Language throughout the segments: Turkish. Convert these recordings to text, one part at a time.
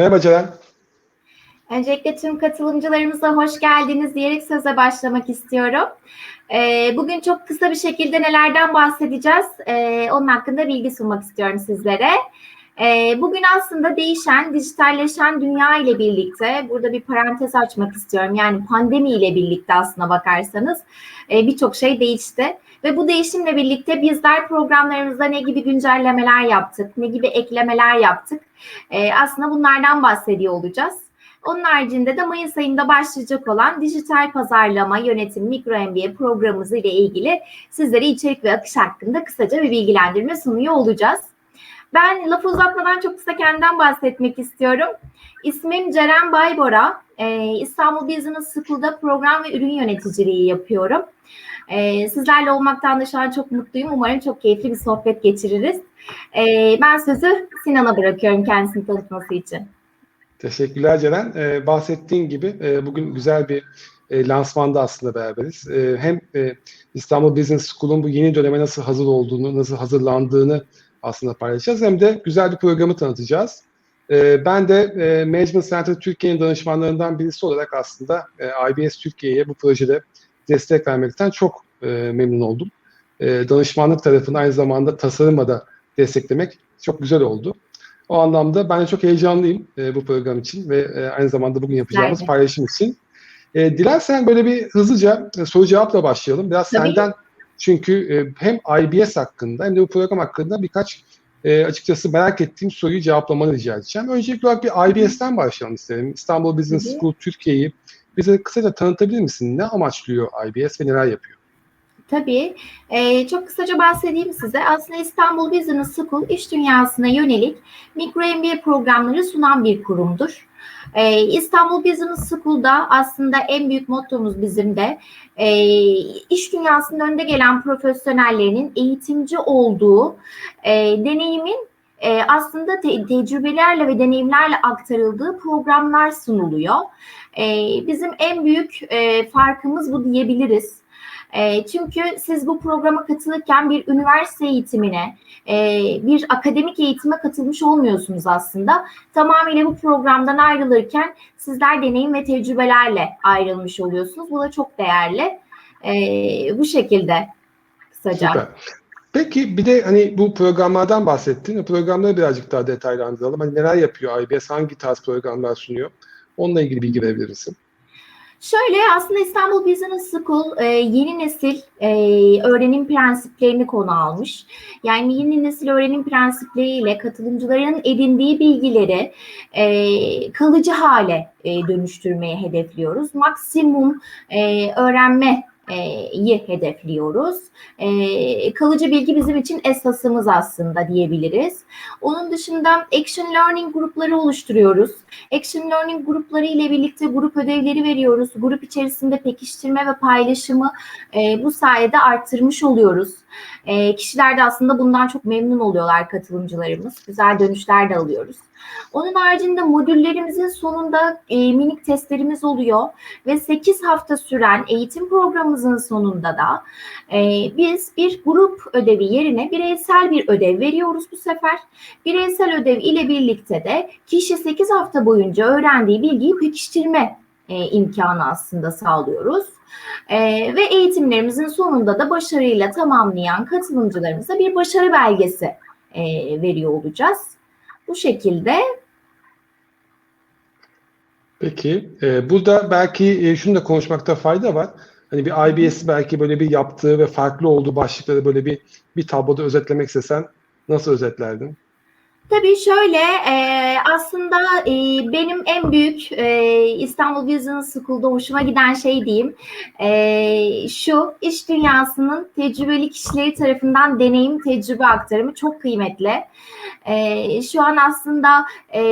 Merhaba Ceren. Öncelikle tüm katılımcılarımıza hoş geldiniz diyerek söze başlamak istiyorum. Ee, bugün çok kısa bir şekilde nelerden bahsedeceğiz, ee, onun hakkında bilgi sunmak istiyorum sizlere. Ee, bugün aslında değişen, dijitalleşen dünya ile birlikte, burada bir parantez açmak istiyorum. Yani pandemi ile birlikte aslına bakarsanız e, birçok şey değişti. Ve bu değişimle birlikte bizler programlarımızda ne gibi güncellemeler yaptık, ne gibi eklemeler yaptık. Ee, aslında bunlardan bahsediyor olacağız. Onun haricinde de Mayıs ayında başlayacak olan dijital pazarlama yönetim mikro MBA programımız ile ilgili sizlere içerik ve akış hakkında kısaca bir bilgilendirme sunuyor olacağız. Ben lafı uzatmadan çok kısa kendimden bahsetmek istiyorum. İsmim Ceren Baybora. Ee, İstanbul Business School'da program ve ürün yöneticiliği yapıyorum. Ee, sizlerle olmaktan da şu an çok mutluyum. Umarım çok keyifli bir sohbet geçiririz. Ee, ben sözü Sinan'a bırakıyorum kendisini tanıtması için. Teşekkürler Ceren. Ee, bahsettiğin gibi e, bugün güzel bir e, lansmanda aslında beraberiz. E, hem e, İstanbul Business School'un bu yeni döneme nasıl hazır olduğunu, nasıl hazırlandığını aslında paylaşacağız. Hem de güzel bir programı tanıtacağız. E, ben de e, Management Center Türkiye'nin danışmanlarından birisi olarak aslında e, IBS Türkiye'ye bu projede destek vermekten çok e, memnun oldum. E, danışmanlık tarafını aynı zamanda tasarıma da desteklemek çok güzel oldu. O anlamda ben de çok heyecanlıyım e, bu program için ve e, aynı zamanda bugün yapacağımız Güzel. paylaşım için. E, dilersen böyle bir hızlıca e, soru cevapla başlayalım. Biraz Tabii. senden çünkü e, hem IBS hakkında hem de bu program hakkında birkaç e, açıkçası merak ettiğim soruyu cevaplamanı rica edeceğim. Öncelikli olarak bir IBS'ten başlayalım isterim. İstanbul Business. School Türkiye'yi bize kısaca tanıtabilir misin? Ne amaçlıyor IBS ve neler yapıyor? Tabii. Ee, çok kısaca bahsedeyim size. Aslında İstanbul Business School iş dünyasına yönelik mikro MBA programları sunan bir kurumdur. Ee, İstanbul Business School'da aslında en büyük mottomuz bizim de e, iş dünyasının önde gelen profesyonellerinin eğitimci olduğu e, deneyimin e, aslında te- tecrübelerle ve deneyimlerle aktarıldığı programlar sunuluyor. E, bizim en büyük e, farkımız bu diyebiliriz. E, çünkü siz bu programa katılırken bir üniversite eğitimine, e, bir akademik eğitime katılmış olmuyorsunuz aslında. Tamamıyla bu programdan ayrılırken sizler deneyim ve tecrübelerle ayrılmış oluyorsunuz. Bu da çok değerli. E, bu şekilde kısaca. Süper. Peki bir de hani bu programlardan bahsettin. Programları birazcık daha detaylandıralım. Hani neler yapıyor IBS, hangi tarz programlar sunuyor? Onunla ilgili bilgi verebilir misin? Şöyle aslında İstanbul Business School e, yeni nesil e, öğrenim prensiplerini konu almış. Yani yeni nesil öğrenim prensipleriyle katılımcıların edindiği bilgileri e, kalıcı hale e, dönüştürmeye hedefliyoruz. Maksimum e, öğrenme yi hedefliyoruz. E, kalıcı bilgi bizim için esasımız aslında diyebiliriz. Onun dışında action learning grupları oluşturuyoruz. Action learning grupları ile birlikte grup ödevleri veriyoruz. Grup içerisinde pekiştirme ve paylaşımı e, bu sayede arttırmış oluyoruz. E, kişiler de aslında bundan çok memnun oluyorlar katılımcılarımız. Güzel dönüşler de alıyoruz. Onun haricinde modüllerimizin sonunda e, minik testlerimiz oluyor ve 8 hafta süren eğitim programımızın sonunda da e, biz bir grup ödevi yerine bireysel bir ödev veriyoruz bu sefer. Bireysel ödev ile birlikte de kişi 8 hafta boyunca öğrendiği bilgiyi pekiştirme e, imkanı aslında sağlıyoruz. E, ve eğitimlerimizin sonunda da başarıyla tamamlayan katılımcılarımıza bir başarı belgesi e, veriyor olacağız. Bu şekilde Peki, e, burada belki e, şunu da konuşmakta fayda var. Hani bir IBS belki böyle bir yaptığı ve farklı olduğu başlıkları böyle bir bir tabloda özetlemek istesen nasıl özetlerdin? Tabii şöyle e, aslında e, benim en büyük e, İstanbul Business School'da hoşuma giden şey diyeyim e, şu iş dünyasının tecrübeli kişileri tarafından deneyim tecrübe aktarımı çok kıymetli. E, şu an aslında e,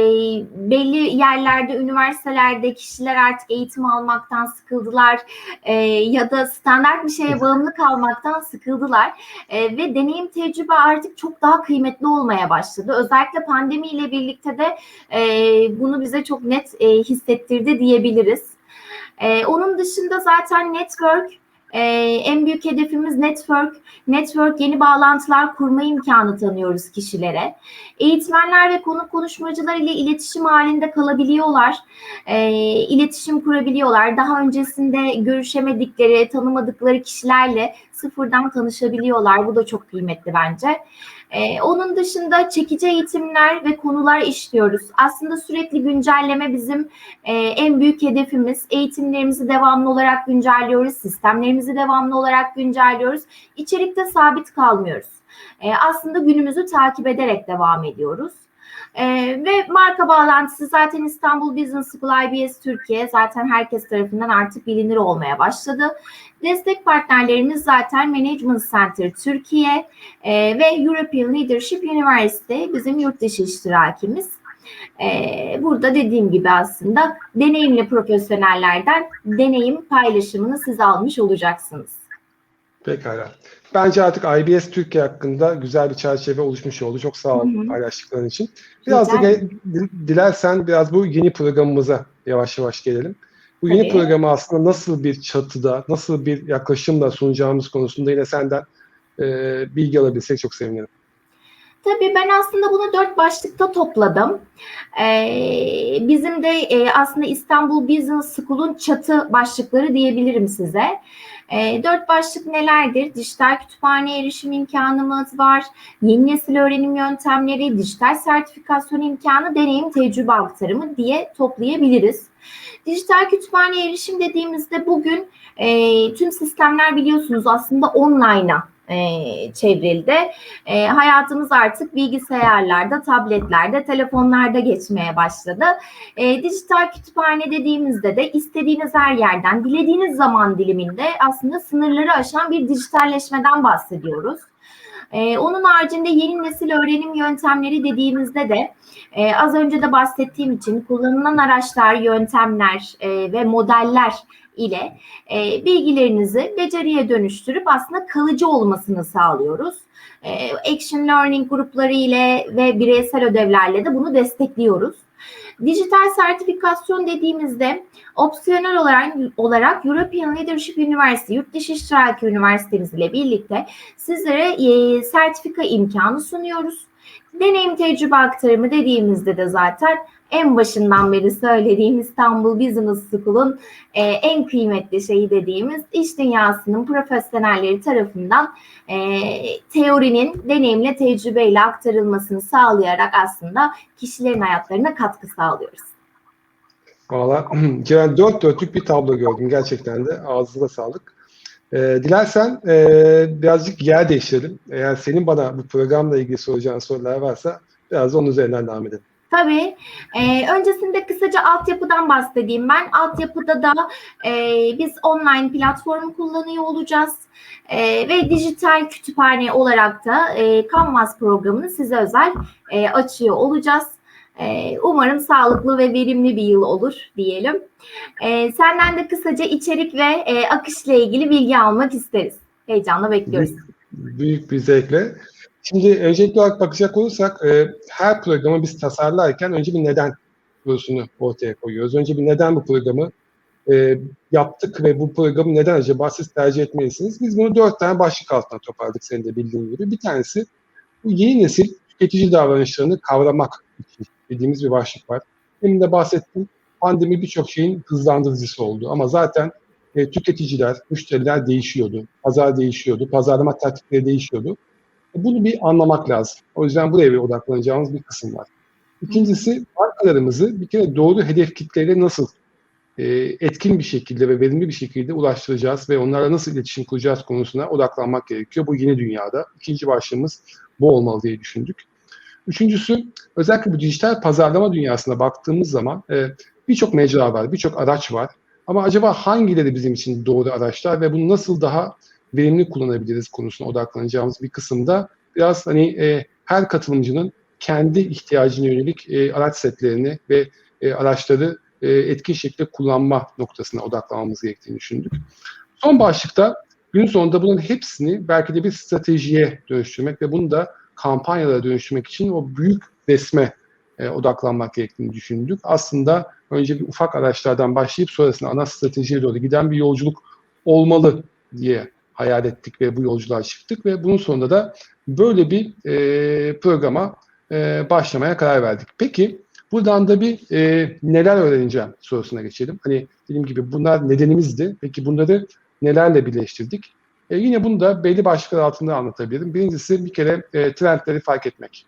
belli yerlerde üniversitelerde kişiler artık eğitim almaktan sıkıldılar e, ya da standart bir şeye bağımlı kalmaktan sıkıldılar e, ve deneyim tecrübe artık çok daha kıymetli olmaya başladı. Özellikle pandemiyle birlikte de e, bunu bize çok net e, hissettirdi diyebiliriz. E, onun dışında zaten network e, en büyük hedefimiz network. Network yeni bağlantılar kurma imkanı tanıyoruz kişilere. Eğitmenler ve konuk konuşmacılar ile iletişim halinde kalabiliyorlar. E, iletişim kurabiliyorlar. Daha öncesinde görüşemedikleri, tanımadıkları kişilerle sıfırdan tanışabiliyorlar. Bu da çok kıymetli bence. Ee, onun dışında çekici eğitimler ve konular işliyoruz. Aslında sürekli güncelleme bizim e, en büyük hedefimiz. Eğitimlerimizi devamlı olarak güncelliyoruz, sistemlerimizi devamlı olarak güncelliyoruz. İçerikte sabit kalmıyoruz. E, aslında günümüzü takip ederek devam ediyoruz. Ee, ve marka bağlantısı zaten İstanbul Business School IBS Türkiye zaten herkes tarafından artık bilinir olmaya başladı. Destek partnerlerimiz zaten Management Center Türkiye e, ve European Leadership University bizim yurt dışı iştirakimiz. E, burada dediğim gibi aslında deneyimli profesyonellerden deneyim paylaşımını siz almış olacaksınız. Pekala. Bence artık IBS Türkiye hakkında güzel bir çerçeve oluşmuş oldu. Çok sağ ol Hı hı. paylaştıkların için. Biraz da Güzel. gel- dil- dilersen biraz bu yeni programımıza yavaş yavaş gelelim. Bu yeni Tabii. programı aslında nasıl bir çatıda, nasıl bir yaklaşımla sunacağımız konusunda yine senden e, bilgi alabilsek çok sevinirim. Tabii ben aslında bunu dört başlıkta topladım. Ee, bizim de e, aslında İstanbul Business School'un çatı başlıkları diyebilirim size. Ee, dört başlık nelerdir? Dijital kütüphane erişim imkanımız var. Yeni nesil öğrenim yöntemleri, dijital sertifikasyon imkanı, deneyim tecrübe aktarımı diye toplayabiliriz. Dijital kütüphane erişim dediğimizde bugün e, tüm sistemler biliyorsunuz aslında online'a e, çevrildi. E, hayatımız artık bilgisayarlarda, tabletlerde, telefonlarda geçmeye başladı. E, dijital kütüphane dediğimizde de istediğiniz her yerden, dilediğiniz zaman diliminde aslında sınırları aşan bir dijitalleşmeden bahsediyoruz. E, onun haricinde yeni nesil öğrenim yöntemleri dediğimizde de e, az önce de bahsettiğim için kullanılan araçlar, yöntemler e, ve modeller ile e, bilgilerinizi beceriye dönüştürüp aslında kalıcı olmasını sağlıyoruz. E, action learning grupları ile ve bireysel ödevlerle de bunu destekliyoruz. Dijital sertifikasyon dediğimizde opsiyonel olarak, olarak European Leadership University, yurt dışı iştiraki üniversitemiz ile birlikte sizlere e, sertifika imkanı sunuyoruz. Deneyim tecrübe aktarımı dediğimizde de zaten en başından beri söylediğim İstanbul Business School'un e, en kıymetli şeyi dediğimiz iş dünyasının profesyonelleri tarafından e, teorinin deneyimle tecrübeyle aktarılmasını sağlayarak aslında kişilerin hayatlarına katkı sağlıyoruz. Valla Ceren dört dörtlük bir tablo gördüm gerçekten de. Ağzına sağlık. E, dilersen e, birazcık yer değiştirelim. Eğer senin bana bu programla ilgili soracağın sorular varsa biraz onun üzerinden devam edelim. Tabii. Ee, öncesinde kısaca altyapıdan bahsedeyim ben. Altyapıda da e, biz online platformu kullanıyor olacağız. E, ve dijital kütüphane olarak da e, Canvas programını size özel e, açıyor olacağız. E, umarım sağlıklı ve verimli bir yıl olur diyelim. E, senden de kısaca içerik ve e, akışla ilgili bilgi almak isteriz. Heyecanla bekliyoruz. Büyük bir zevkle. Şimdi öncelikli olarak bakacak olursak e, her programı biz tasarlarken önce bir neden sorusunu ortaya koyuyoruz. Önce bir neden bu programı e, yaptık ve bu programı neden acaba siz tercih etmelisiniz? Biz bunu dört tane başlık altına toparladık senin de bildiğin gibi. Bir tanesi bu yeni nesil tüketici davranışlarını kavramak için dediğimiz bir başlık var. Demin de bahsettim. Pandemi birçok şeyin hızlandırıcısı oldu ama zaten e, tüketiciler, müşteriler değişiyordu. Pazar değişiyordu. Pazarlama taktikleri değişiyordu. Bunu bir anlamak lazım. O yüzden buraya bir odaklanacağımız bir kısım var. İkincisi markalarımızı bir kere doğru hedef kitleyle nasıl e, etkin bir şekilde ve verimli bir şekilde ulaştıracağız ve onlarla nasıl iletişim kuracağız konusuna odaklanmak gerekiyor. Bu yeni dünyada. İkinci başlığımız bu olmalı diye düşündük. Üçüncüsü özellikle bu dijital pazarlama dünyasına baktığımız zaman e, birçok mecra var, birçok araç var. Ama acaba hangileri bizim için doğru araçlar ve bunu nasıl daha verimli kullanabiliriz konusuna odaklanacağımız bir kısımda biraz hani e, her katılımcının kendi ihtiyacına yönelik e, araç setlerini ve e, araçları e, etkin şekilde kullanma noktasına odaklanmamız gerektiğini düşündük. Son başlıkta gün sonunda bunun hepsini belki de bir stratejiye dönüştürmek ve bunu da kampanyalara dönüştürmek için o büyük resme e, odaklanmak gerektiğini düşündük. Aslında önce bir ufak araçlardan başlayıp sonrasında ana stratejiye doğru giden bir yolculuk olmalı diye hayal ettik ve bu yolculuğa çıktık ve bunun sonunda da böyle bir e, programa e, başlamaya karar verdik. Peki buradan da bir e, neler öğreneceğim sorusuna geçelim. Hani dediğim gibi bunlar nedenimizdi. Peki bunları nelerle birleştirdik? E, yine bunu da belli başlıklar altında anlatabilirim. Birincisi bir kere e, trendleri fark etmek.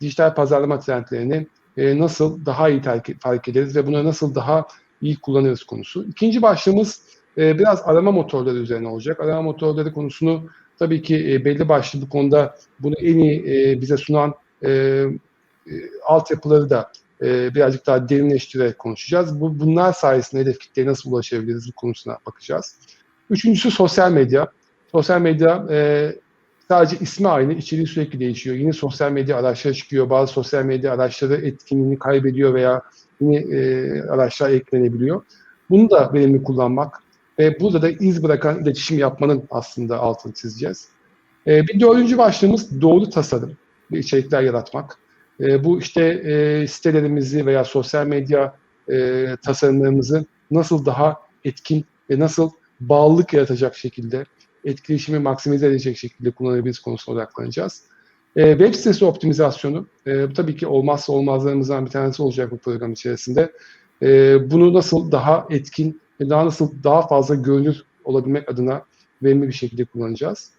Dijital pazarlama trendlerini e, nasıl daha iyi fark ederiz ve bunu nasıl daha iyi kullanırız konusu. İkinci başlığımız e, biraz arama motorları üzerine olacak. Arama motorları konusunu tabii ki e, belli başlı bu konuda bunu en iyi e, bize sunan e, e, altyapıları da e, birazcık daha derinleştirerek konuşacağız. Bu, bunlar sayesinde hedef kitleye nasıl ulaşabiliriz bu konusuna bakacağız. Üçüncüsü sosyal medya. Sosyal medya e, sadece ismi aynı, içeriği sürekli değişiyor. Yeni sosyal medya araçları çıkıyor. Bazı sosyal medya araçları etkinliğini kaybediyor veya yeni e, araçlar eklenebiliyor. Bunu da verimli kullanmak ve burada da iz bırakan iletişim yapmanın aslında altını çizeceğiz. E, bir dördüncü başlığımız doğru tasarım ve içerikler yaratmak. E, bu işte e, sitelerimizi veya sosyal medya e, tasarımlarımızı nasıl daha etkin ve nasıl bağlılık yaratacak şekilde, etkileşimi maksimize edecek şekilde kullanabiliriz konusuna odaklanacağız. E, web sitesi optimizasyonu, e, bu tabii ki olmazsa olmazlarımızdan bir tanesi olacak bu program içerisinde. E, bunu nasıl daha etkin ve daha nasıl daha fazla görünür olabilmek adına verimli bir şekilde kullanacağız.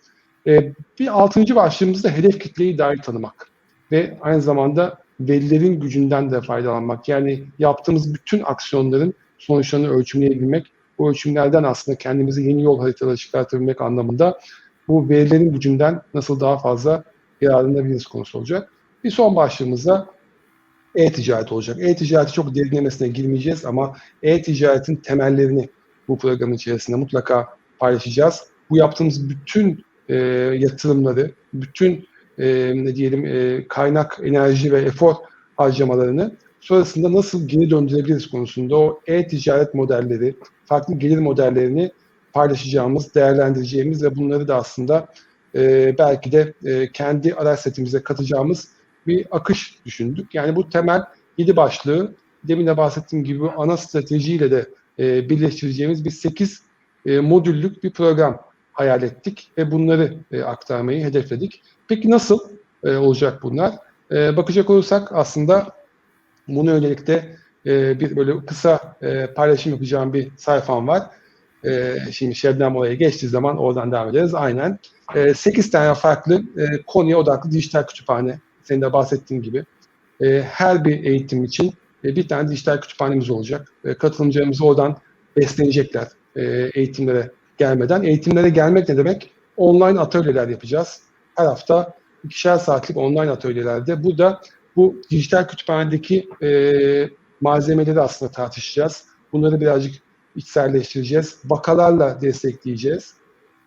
E, bir altıncı başlığımız da hedef kitleyi dair tanımak ve aynı zamanda verilerin gücünden de faydalanmak. Yani yaptığımız bütün aksiyonların sonuçlarını ölçümleyebilmek, bu ölçümlerden aslında kendimizi yeni yol haritaları çıkartabilmek anlamında bu verilerin gücünden nasıl daha fazla yararlanabiliriz konusu olacak. Bir son başlığımızda e-ticaret olacak. E-ticareti çok derinlemesine girmeyeceğiz ama e-ticaretin temellerini bu programın içerisinde mutlaka paylaşacağız. Bu yaptığımız bütün e, yatırımları, bütün e, ne diyelim e, kaynak, enerji ve efor harcamalarını sonrasında nasıl geri döndürebiliriz konusunda o e-ticaret modelleri, farklı gelir modellerini paylaşacağımız, değerlendireceğimiz ve bunları da aslında e, belki de e, kendi araç setimize katacağımız bir akış düşündük. Yani bu temel yedi başlığı demin de bahsettiğim gibi ana stratejiyle de e, birleştireceğimiz bir 8 e, modüllük bir program hayal ettik ve bunları e, aktarmayı hedefledik. Peki nasıl e, olacak bunlar? E, bakacak olursak aslında bunu yönelikte e, bir böyle kısa e, paylaşım yapacağım bir sayfam var. E, şimdi Şebnem oraya geçtiği zaman oradan devam ederiz. Aynen. E, 8 tane farklı e, konuya odaklı dijital kütüphane. Senin de bahsettiğin gibi. E, her bir eğitim için e, bir tane dijital kütüphanemiz olacak. E, katılımcılarımız oradan beslenecekler e, eğitimlere gelmeden. Eğitimlere gelmek ne demek? Online atölyeler yapacağız. Her hafta ikişer saatlik online atölyelerde. Burada bu dijital kütüphanedeki e, malzemeleri aslında tartışacağız. Bunları birazcık içselleştireceğiz. Vakalarla destekleyeceğiz.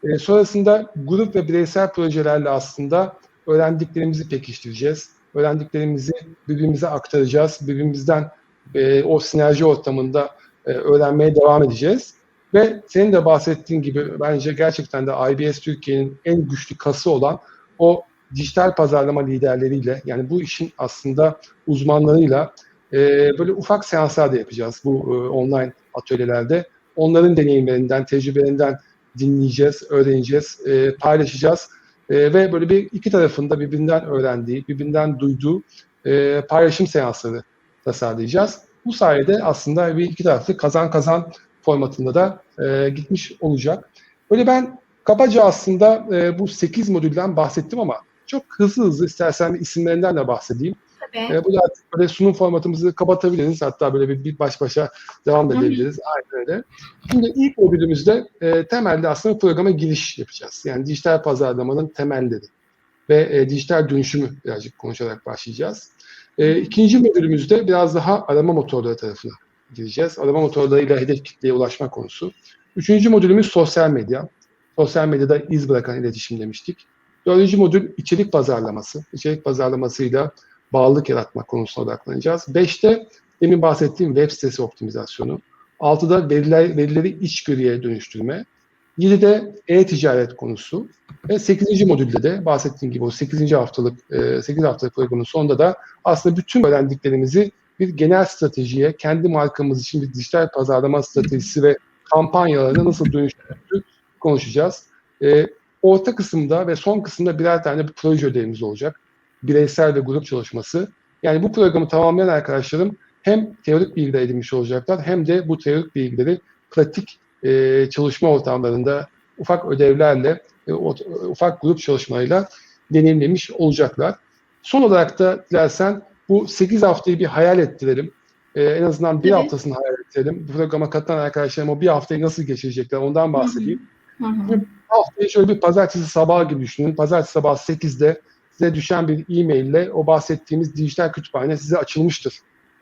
E, sonrasında grup ve bireysel projelerle aslında öğrendiklerimizi pekiştireceğiz. Öğrendiklerimizi birbirimize aktaracağız. Birbirimizden e, o sinerji ortamında e, öğrenmeye devam edeceğiz. Ve senin de bahsettiğin gibi bence gerçekten de IBS Türkiye'nin en güçlü kası olan o dijital pazarlama liderleriyle yani bu işin aslında uzmanlarıyla e, böyle ufak seanslar da yapacağız bu e, online atölyelerde. Onların deneyimlerinden, tecrübelerinden dinleyeceğiz, öğreneceğiz, e, paylaşacağız e, ve böyle bir iki tarafında birbirinden öğrendiği, birbirinden duyduğu e, paylaşım seansları tasarlayacağız. Bu sayede aslında bir iki taraflı kazan kazan formatında da e, gitmiş olacak. Böyle ben kabaca aslında e, bu 8 modülden bahsettim ama çok hızlı hızlı istersen isimlerinden de bahsedeyim. Tabii. E, bu da böyle sunum formatımızı kapatabiliriz. Hatta böyle bir, bir baş başa devam Hı hı. edebiliriz. Aynen öyle. Şimdi ilk modülümüzde e, temelde aslında programa giriş yapacağız. Yani dijital pazarlamanın temelleri ve e, dijital dönüşümü birazcık konuşarak başlayacağız. E, ikinci modülümüzde biraz daha arama motorları tarafına gireceğiz. Arama motorlarıyla hedef kitleye ulaşma konusu. Üçüncü modülümüz sosyal medya. Sosyal medyada iz bırakan iletişim demiştik. Dördüncü modül içerik pazarlaması. İçerik pazarlamasıyla bağlılık yaratma konusuna odaklanacağız. Beşte demin bahsettiğim web sitesi optimizasyonu. Altıda veriler, verileri içgörüye dönüştürme. Yedide e-ticaret konusu. Ve sekizinci modülde de bahsettiğim gibi o sekizinci haftalık, e, sekiz haftalık programın sonunda da aslında bütün öğrendiklerimizi bir genel stratejiye, kendi markamız için bir dijital pazarlama stratejisi ve kampanyalarına nasıl dönüştürdüğü konuşacağız. E, orta kısımda ve son kısımda birer tane bir proje ödevimiz olacak. Bireysel ve grup çalışması. Yani bu programı tamamlayan arkadaşlarım hem teorik bilgiler edinmiş olacaklar hem de bu teorik bilgileri pratik e, çalışma ortamlarında ufak ödevlerle, e, ufak grup çalışmalarıyla deneyimlemiş olacaklar. Son olarak da dilersen bu 8 haftayı bir hayal ettirelim. E, en azından bir Tabii. haftasını hayal ettirelim. Bu programa katılan arkadaşlarım o bir haftayı nasıl geçirecekler ondan bahsedeyim. Hı hı. Haftayı şöyle bir pazartesi sabahı gibi düşünün. Pazartesi sabahı 8'de size düşen bir e-mail ile o bahsettiğimiz dijital kütüphane size açılmıştır.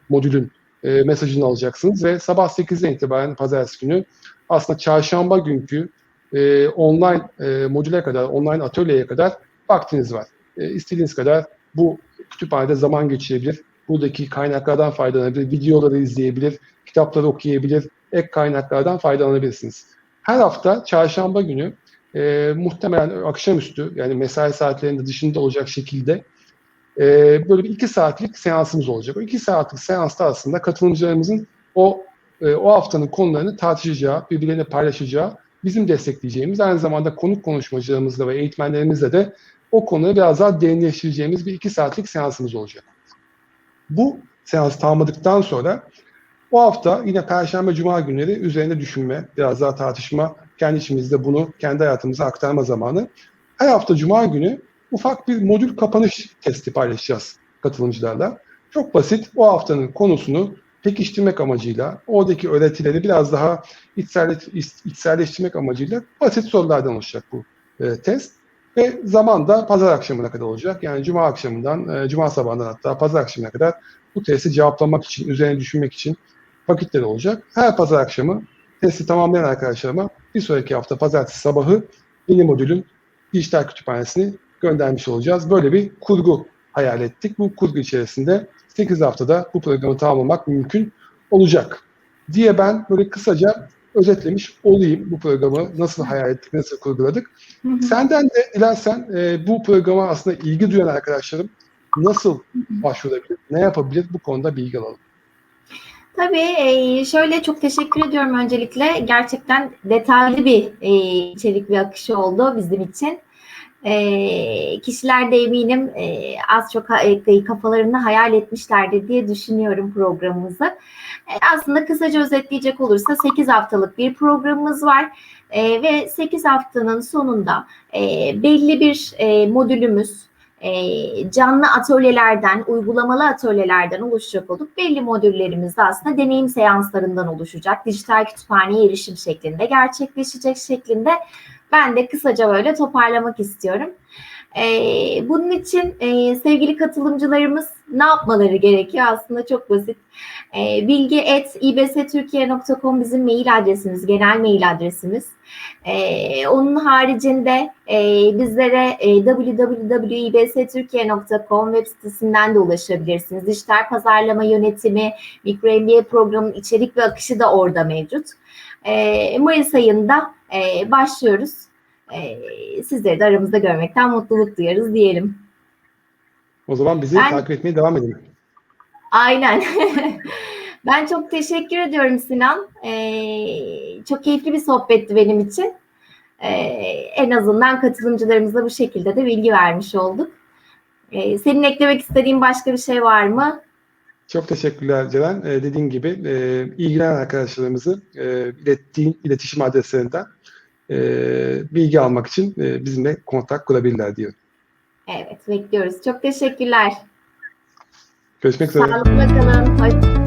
Modülün e, mesajını alacaksınız ve sabah 8'den itibaren pazartesi günü aslında çarşamba günkü e, online e, modüle kadar, online atölyeye kadar vaktiniz var. E, istediğiniz kadar bu kütüphanede zaman geçirebilir. Buradaki kaynaklardan faydalanabilir, videoları izleyebilir, kitapları okuyabilir, ek kaynaklardan faydalanabilirsiniz. Her hafta çarşamba günü e, muhtemelen akşamüstü yani mesai saatlerinde dışında olacak şekilde e, böyle bir iki saatlik seansımız olacak. O iki saatlik seansta aslında katılımcılarımızın o e, o haftanın konularını tartışacağı, birbirlerine paylaşacağı, bizim destekleyeceğimiz, aynı zamanda konuk konuşmacılarımızla ve eğitmenlerimizle de o konuları biraz daha derinleştireceğimiz bir iki saatlik seansımız olacak. Bu seans tamamladıktan sonra o hafta yine Perşembe, Cuma günleri üzerine düşünme, biraz daha tartışma, kendi içimizde bunu kendi hayatımıza aktarma zamanı. Her hafta Cuma günü ufak bir modül kapanış testi paylaşacağız katılımcılarla. Çok basit o haftanın konusunu pekiştirmek amacıyla, oradaki öğretileri biraz daha içselle, içselleştirmek amacıyla basit sorulardan oluşacak bu e, test. Ve zaman da pazar akşamına kadar olacak. Yani cuma akşamından, e, cuma sabahından hatta pazar akşamına kadar bu testi cevaplamak için, üzerine düşünmek için vakitleri olacak. Her pazar akşamı testi tamamlayan arkadaşlarıma bir sonraki hafta pazartesi sabahı yeni modülün dijital kütüphanesini göndermiş olacağız. Böyle bir kurgu hayal ettik. Bu kurgu içerisinde 8 haftada bu programı tamamlamak mümkün olacak diye ben böyle kısaca özetlemiş olayım bu programı nasıl hayal ettik, nasıl kurguladık. Hı hı. Senden de dilersen e, bu programa aslında ilgi duyan arkadaşlarım nasıl başvurabilir, ne yapabilir bu konuda bilgi alalım. Tabii şöyle çok teşekkür ediyorum öncelikle. Gerçekten detaylı bir içerik ve akışı oldu bizim için. E, kişiler de eminim e, az çok e, kafalarında hayal etmişlerdir diye düşünüyorum programımızı. E, aslında kısaca özetleyecek olursa 8 haftalık bir programımız var. E, ve 8 haftanın sonunda e, belli bir e, modülümüz, e, canlı atölyelerden, uygulamalı atölyelerden oluşacak olup belli modüllerimiz de aslında deneyim seanslarından oluşacak. Dijital kütüphaneye erişim şeklinde gerçekleşecek şeklinde ben de kısaca böyle toparlamak istiyorum. E, bunun için e, sevgili katılımcılarımız ne yapmaları gerekiyor? Aslında çok basit. E, bilgi.ibstürkiye.com bizim mail adresimiz, genel mail adresimiz. E, onun haricinde e, bizlere e, www.ibstürkiye.com web sitesinden de ulaşabilirsiniz. Dijital pazarlama yönetimi, mikro MBA programının içerik ve akışı da orada mevcut. E, Mayıs ayında e, başlıyoruz. E, sizleri de aramızda görmekten mutluluk duyarız diyelim. O zaman bizi Ben- takip etmeye devam edin. Aynen. ben çok teşekkür ediyorum Sinan. Ee, çok keyifli bir sohbetti benim için. Ee, en azından katılımcılarımıza bu şekilde de bilgi vermiş olduk. Ee, senin eklemek istediğin başka bir şey var mı? Çok teşekkürler Ceren. Ee, dediğin gibi e, ilgilenen arkadaşlarımızı e, ilettiğin iletişim adreslerinden e, bilgi almak için e, bizimle kontak kurabilirler diyorum. Evet, bekliyoruz. Çok teşekkürler. Görüşmek üzere. Sağlıkla kalın. Hoş-